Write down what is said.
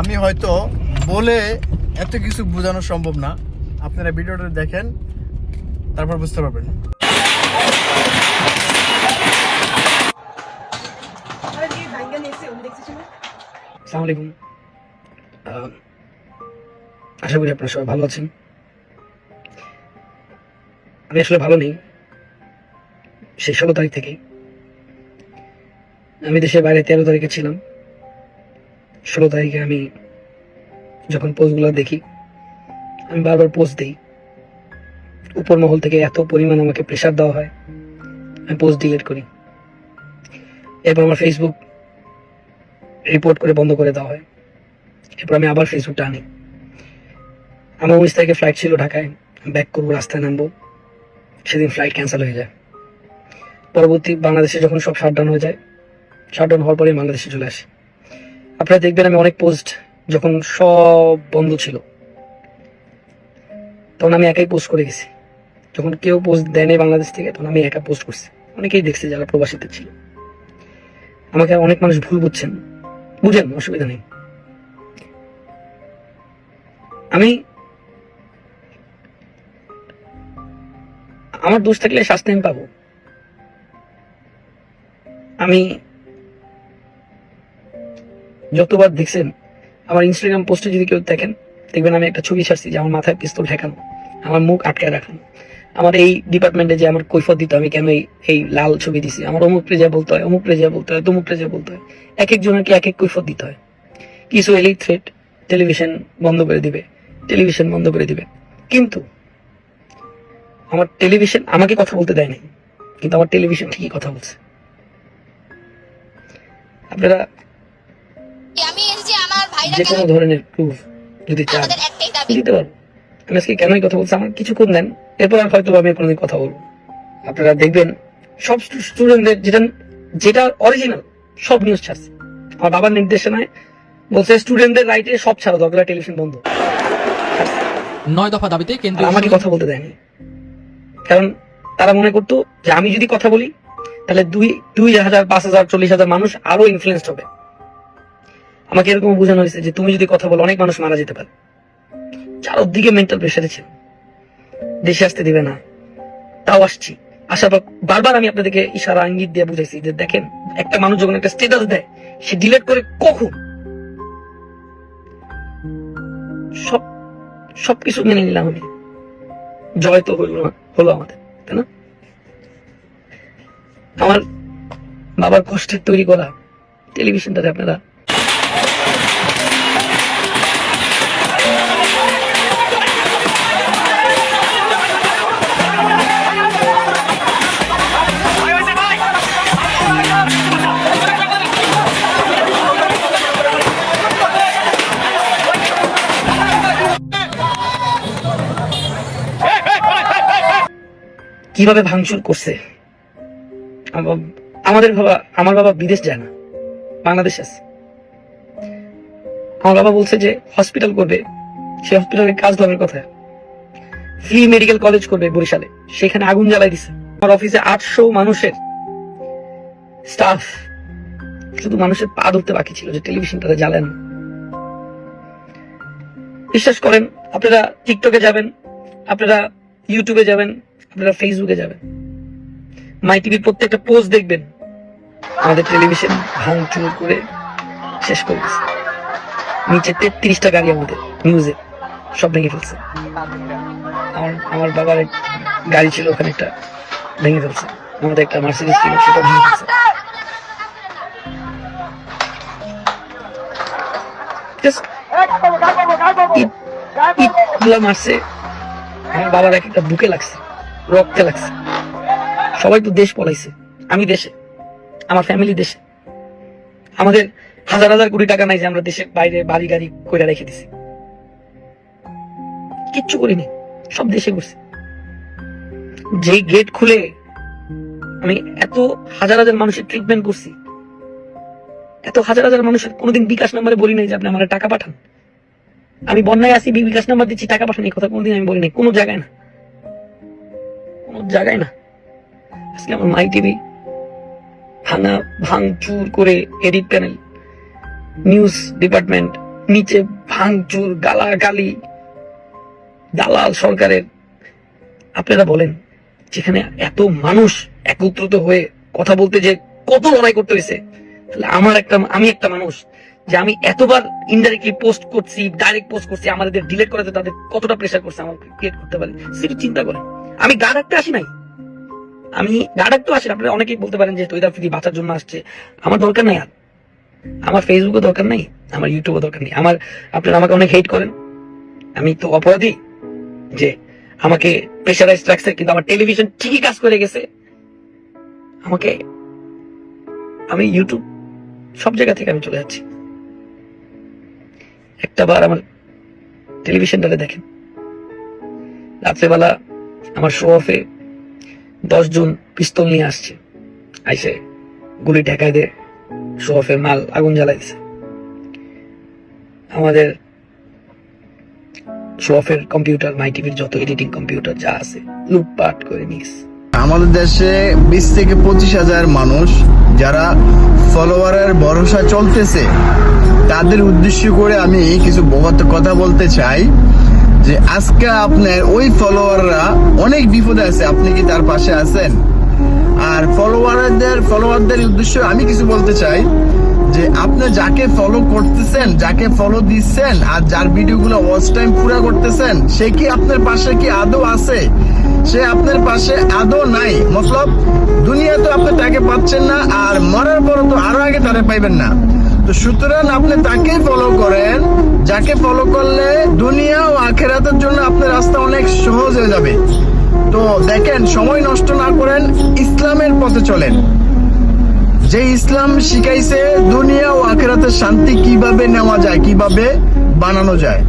আমি হয়তো বলে এত কিছু বোঝানো সম্ভব না। আপনারা ভিডিওটা দেখেন, তারপর বুঝতে পারবেন। আলাইকুম আশা করি আপনারা সবাই ভালো আছেন। আমি আসলে ভালো নেই। সেই ষোলো তারিখ থেকে আমি দেশের বাইরে তেরো তারিখে ছিলাম। ষোলো তারিখে আমি যখন পোস্টগুলো দেখি, আমি বারবার পোস্ট দিই। উপর মহল থেকে এত পরিমাণ আমাকে প্রেশার দেওয়া হয়, আমি পোস্ট ডিলিট করি। এরপর আমার ফেসবুক রিপোর্ট করে বন্ধ করে দেওয়া হয়। এরপর আমি আবার ফেসবুকটা আনি। আমার উনিশ তারিখে ফ্লাইট ছিল ঢাকায় ব্যাক করব, রাস্তায় নামবো। সেদিন ফ্লাইট ক্যান্সেল হয়ে যায়। পরবর্তী বাংলাদেশে যখন সব শাটডাউন হয়ে যায় শাটডাউন হওয়ার পরে বাংলাদেশে চলে আসি। আপনারা দেখবেন আমি অনেক পোস্ট যখন সব বন্ধ ছিল, তখন আমি একাই পোস্ট করে গেছি। যখন কেউ পোস্ট দেয়নি বাংলাদেশ থেকে, তখন আমি একা পোস্ট করছি। অনেকেই দেখছে যারা প্রবাসীতে ছিল। আমাকে অনেক মানুষ ভুল বুঝছেন, বুঝেন, অসুবিধা নেই। আমি আমার দোষ থাকলে শাস্তি আমি পাবো। আমি যতবার দেখছেন, আমার ইনস্টাগ্রাম পোস্টে যদি কেউ দেখেন, দেখবেন আমি একটা ছবি ছাড়ছি যে আমার মাথায় পিস্তল ঠেকানো, আমার মুখ আটকে রাখানো আমার এই ডিপার্টমেন্টে যে আমার কৈফত দিত আমি কেন এই লাল ছবি দিছি? আমার অমুক রেজা বলতে হয়, অমুক রেজা বলতে হয়, তমুক রেজা বলতে হয়। এক একজনকে এক এক কৈফত দিতে হয়। কিছু এলেই থ্রেট টেলিভিশন বন্ধ করে দিবে টেলিভিশন বন্ধ করে দিবে। কিন্তু আমার টেলিভিশন আমাকে কথা বলতে দেয় নাই, কিন্তু আমার টেলিভিশন ঠিকই কথা বলছে। আপনারা আমি এসেছি আমার ভাইরা যে কেন কোনো ধরনের প্রুফ যদি চান। আমাদের একটাই দাবি। দিতে পারব আমি আজকে কেনই কথা বলছি? আমার কিছুক্ষণ দেন এরপর আর হয়তো আমি কোনোদিন কথা বলব আপনারা দেখবেন সব স্টুডেন্টদের যেটা যেটা অরিজিনাল সব নিউজ ছাড়ছে। আমার বাবার নির্দেশনায় বলছে স্টুডেন্টদের রাইটে সব ছাড়া দরকার টেলিভিশন বন্ধ। নয় দফা দাবিতে আর কেন্দ্রীয় আমাকে কথা বলতে দেয়নি। কারণ তারা মনে করতো যে আমি যদি কথা বলি তাহলে দুই দুই হাজার পাঁচ হাজার চল্লিশ হাজার মানুষ আরও ইনফ্লুয়েসড হবে। আমাকে এরকম বোঝানো হয়েছে যে তুমি যদি কথা বলো, অনেক মানুষ মারা যেতে পারে। চারদিকে মেন্টাল প্রেশারে ছিল। দেশে আসতে দিবে না। তাও আসছি। আসার পর বারবার আমি আপনাদেরকে ইশারা, ইঙ্গিত দিয়ে বুঝাইছি যে দেখেন, একটা মানুষ যখন একটা স্টেটাস দেয়, সে ডিলেট করে কখন? সব, সবকিছু মেনে নিলাম আমি। জয় তো হইল না, হলো আমাদের, তাই না? আমার বাবার কষ্টের তৈরি করা টেলিভিশনটাতে আপনারা কীভাবে ভাঙচুর করছে? আম- আমাদের বাবা, আমার বাবা বিদেশ যায় না। বাংলাদেশ আছে। আমার বাবা বলছে যে হসপিটাল করবে, সে হসপিটালে কাজ লাভের কথা। ফ্রি মেডিকেল কলেজ করবে বরিশালে। সেখানে আগুন জ্বালাই দিছে। আমার অফিসে আটশো মানুষের স্টাফ শুধু মানুষের পা ধরতে বাকি ছিল যে টেলিভিশনটাতে জ্বালেন বিশ্বাস করেন, আপনারা টিকটকে যাবেন, আপনারা ইউটিউবে যাবেন আপনারা ফেসবুকে যাবেন। মাই টিভির প্রত্যেকটা পোস্ট দেখবেন। আমাদের টেলিভিশন ভাঙচুর করে শেষ করে দিচ্ছে নিচে তেত্রিশটা গাড়ি আমাদের নিউজে সব ভেঙে ফেলছে। আমার আমার বাবার গাড়ি ছিল ওখানে একটা ভেঙে ফেলছে। আমাদের একটা মার্সিডিজ ছিল সেটা ভেঙে ফেলছে। ইট ইটগুলা মারছে। আমার বাবার এক একটা বুকে লাগছে। রক্তে লাগছে। সবাই তো দেশ পলাইছে। আমি দেশে। আমার ফ্যামিলি দেশে। আমাদের হাজার হাজার কোটি টাকা নাই যে আমরা দেশের বাইরে বাড়ি গাড়ি করে রেখে দিছি। কিচ্ছু করিনি। সব দেশে করছি যেই গেট খুলে আমি এত হাজার হাজার মানুষের ট্রিটমেন্ট করছি। এত হাজার হাজার মানুষের কোনোদিন বিকাশ নাম্বারে বলি নাই যে আপনি আমার টাকা পাঠান। আমি বন্যায় আসি বিকাশ নাম্বার দিচ্ছি, টাকা পাঠান, এই কথা কোনোদিন আমি বলি নাই। কোনো জায়গায় না। জায়গায় না। আজকে আমার মাই টিভি ভাঙা, ভাঙচুর করে এডিট প্যানেল নিউজ ডিপার্টমেন্ট নিচে ভাঙচুর দালাল সরকারের। আপনারা বলেন, যেখানে এত মানুষ একত্রিত হয়ে কথা বলতে যে কত লড়াই করতে হয়েছে, তাহলে আমার একটা, আমি একটা মানুষ যে আমি এতবার ইনডাইরেক্টলি পোস্ট করছি ডাইরেক্ট পোস্ট করছি, আমাদের ডিলেট করাতে তাদের কতটা প্রেশার করছে আমাকে ক্রিয়েট করতে পারে, সেটা চিন্তা করেন। আমি গা ডাকতে আসি নাই। আমি গা ডাকতে আসি না। আপনারা অনেকেই বলতে পারেন যে তৈদা ফিরি বাঁচার জন্য আসছে। আমার দরকার নাই আর। আমার ফেসবুকে দরকার নাই, আমার ইউটিউবে দরকার নেই। আমার, আপনারা আমাকে অনেক হেট করেন। আমি তো অপরাধী যে আমাকে প্রেশারাইজ রাখছে, কিন্তু আমার টেলিভিশন ঠিকই কাজ করে গেছে। আমাকে, আমি ইউটিউব সব জায়গা থেকে আমি চলে যাচ্ছি। একটা বার আমার টেলিভিশনটাতে দেখেন। রাত্রেবেলা আমার শো অফে দশ জন পিস্তল নিয়ে আসছে। আইসে গুলি ঠেকায় দিয়ে শো অফের মাল আগুন জ্বালাই দিছে আমাদের শো অফের কম্পিউটার, মাই টিভির যত এডিটিং কম্পিউটার যা আছে, লুটপাট করে নিস। আমাদের দেশে বিশ থেকে পঁচিশ হাজার মানুষ যারা ফলোয়ারের ভরসা চলতেছে, তাদের উদ্দেশ্য করে আমি কিছু বগত কথা বলতে চাই। যে আজকে আপনার ওই ফলোয়াররা অনেক বিপদে আছে, আপনি কি তার পাশে আছেন? আর ফলোয়ারদের ফলোয়ারদের উদ্দেশ্যে আমি কিছু বলতে চাই, যে আপনি যাকে ফলো করতেছেন, যাকে ফলো দিচ্ছেন, আর যার ভিডিওগুলো ওয়াচ টাইম পুরা করতেছেন, সে কি আপনার পাশে কি আদৌ আছে? সে আপনার পাশে আদৌ নাই। মতলব দুনিয়া তো আপনি তাকে পাচ্ছেন না, আর মরার পর তো আরও আগে তারে পাইবেন না। তো সুতরাং আপনি তাকেই ফলো করেন, যাকে ফলো করলে দুনিয়া ও আখেরাতের জন্য আপনার রাস্তা অনেক সহজ হয়ে যাবে। তো দেখেন, সময় নষ্ট না করেন, ইসলামের পথে চলেন। যে ইসলাম শিখাইছে, দুনিয়া ও আখেরাতের শান্তি কীভাবে নেওয়া যায়, কীভাবে বানানো যায়।